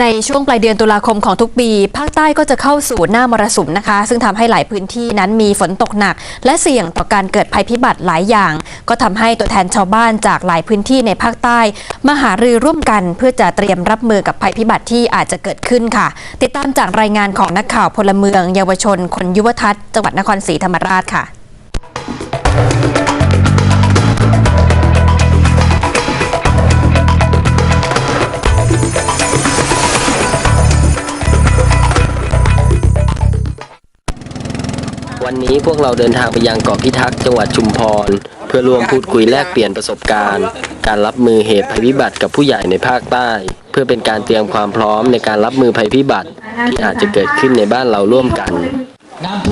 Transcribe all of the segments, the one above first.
ในช่วงปลายเดือนตุลาคมของทุกปี ภาคใต้ก็จะเข้าสู่หน้ามรสุมนะคะ ซึ่งทำให้หลายพื้นที่นั้นมีฝนตกหนัก และเสี่ยงต่อการเกิดภัยพิบัติหลายอย่าง ก็ทำให้ตัวแทนชาวบ้านจากหลายพื้นที่ในภาคใต้ มาหารือร่วมกันเพื่อจะเตรียมรับมือกับภัยพิบัติที่อาจจะเกิดขึ้นค่ะ ติดตามจากรายงานของนักข่าวพลเมือง เยาวชน คนยุวทัศน์จังหวัดนครศรีธรรมราชค่ะ วันนี้พวกเราเดินทางไปยังเกาะพิทักษ์จังหวัดชุมพร เพื่อร่วมพูดคุยแลกเปลี่ยนประสบการณ์ การรับมือเหตุภัยพิบัติกับผู้ใหญ่ในภาคใต้ เพื่อเป็นการเตรียมความพร้อมในการรับมือภัยพิบัติ ที่อาจจะเกิดขึ้นในบ้านเราร่วมกัน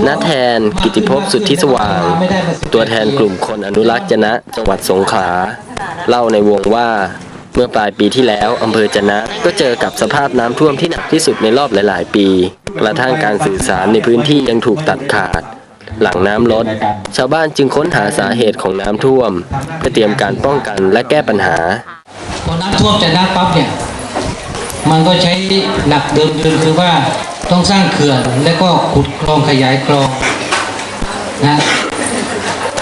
ณแทน กิติภพสุทธิสว่าง ตัวแทนกลุ่มคนอนุรักษ์จนะ จังหวัดสงขลา เล่าในวงว่าเมื่อปลายปีที่แล้วอำเภอจนะ ก็เจอกับสภาพน้ำท่วมที่หนักที่สุดในรอบหลาย ๆ ปี กระทั่งการสื่อสารในพื้นที่ยังถูกตัดขาด หลังน้ำลด ชาวบ้านจึงค้นหาสาเหตุของน้ำท่วม เพื่อเตรียมการป้องกันและแก้ปัญหาพอน้ำท่วมจะน้ำปั๊บเนี่ยมันก็ใช้หลักเดิมเดิมคือว่าต้องสร้างเขื่อนแล้วก็ขุดคลองขยายคลองนะ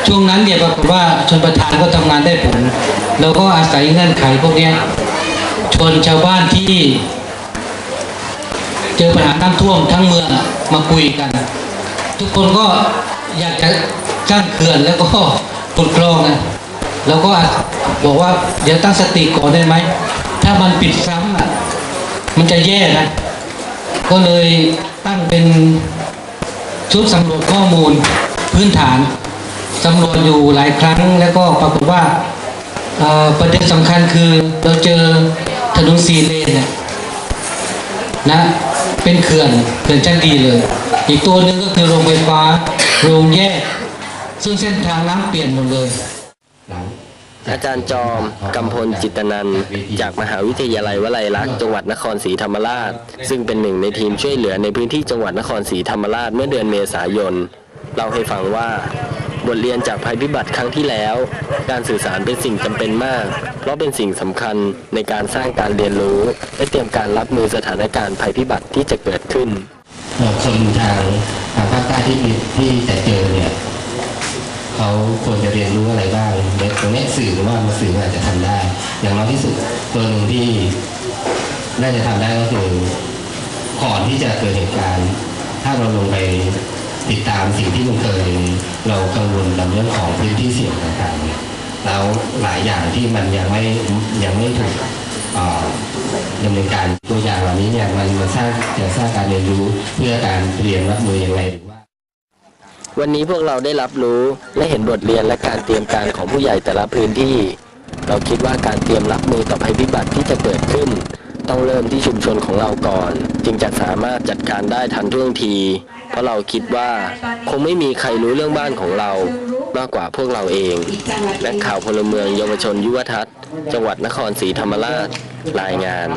ช่วงนั้นเนี่ยปรากฏว่าชนประทานก็ทำงานได้ผลเราก็อาศัยเงื่อนไขพวกนี้ชนชาวบ้านที่ เจอปัญหาน้ำท่วมทั้งเมืองมาคุยกัน ทุกคนก็อยากจะสร้างเขื่อนแล้วก็ขุดคลองนะเราก็บอกว่าเดี๋ยวตั้งสติก่อนได้ไหม ถ้ามันปิดซ้ำอะมันจะแย่นะ ก็เลยตั้งเป็นชุดสำรวจข้อมูลพื้นฐานสำรวจอยู่หลายครั้ง แล้วก็ปรากฏว่าประเด็นสำคัญคือเราเจอถนนสีเลนเนี่ยนะ เป็นเขื่อนเขื่อนชั้นดีเลย อีกตัวหนึ่งก็คือโรงไฟฟ้า โรงแยก ซึ่งเส้นทางน้ำเปลี่ยนหมดเลยอาจารย์จอมกำพลจิตนันจากมหาวิทยาลัยวลัยลักษณ์จังหวัดนครศรีธรรมราช ซึ่งเป็นหนึ่งในทีมช่วยเหลือในพื้นที่จังหวัดนครศรีธรรมราชเมื่อเดือนเมษายนเล่าให้ฟังว่า บทเรียนจากภัยพิบัติครั้งที่แล้ว การสื่อสารเป็นสิ่งจำเป็นมาก เพราะเป็นสิ่งสำคัญในการสร้างการเรียนรู้ และเตรียมการรับมือสถานการณ์ภัยพิบัติที่จะเกิดขึ้น คนทางทางภาคใต้ที่มีที่จะเจอเนี่ยเขาควรจะเรียนรู้อะไรบ้างเด็กตรงนี้สื่อว่ามาสื่ออาจจะทำได้ อย่างน้อยที่สุดตัวหนึ่งที่น่าจะทำได้ก็คือก่อนที่จะเกิดเหตุการณ์ ถ้าเราลงไปติดตามสิ่งที่มันเคยเรากังวลกับเรื่องของพื้นที่เสี่ยงต่างๆแล้วหลายอย่างที่มันยังไม่ยังไม่ถูก ดำเนินการตัวอย่างเหล่านี้เนี่ยมันมันสร้างจะสร้างการเรียนรู้เพื่อการเรียมรับมืออย่างไรหรือว่า วันนี้พวกเราได้รับรู้และเห็นบทเรียนและการเตรียมการของผู้ใหญ่แต่ละพื้นที่ เราคิดว่าการเตรียมรับมือต่อภัยพิบัติที่จะเกิดขึ้น ต้องเริ่มที่ชุมชนของเราก่อน จึงจะสามารถจัดการได้ทันท่วงที เพราะเราคิดว่า คงไม่มีใครรู้เรื่องบ้านของเรา มากกว่าพวกเราเอง และข่าวพลเมืองเยาวชนยุวทัศน์ จังหวัดนครศรีธรรมราชรายงาน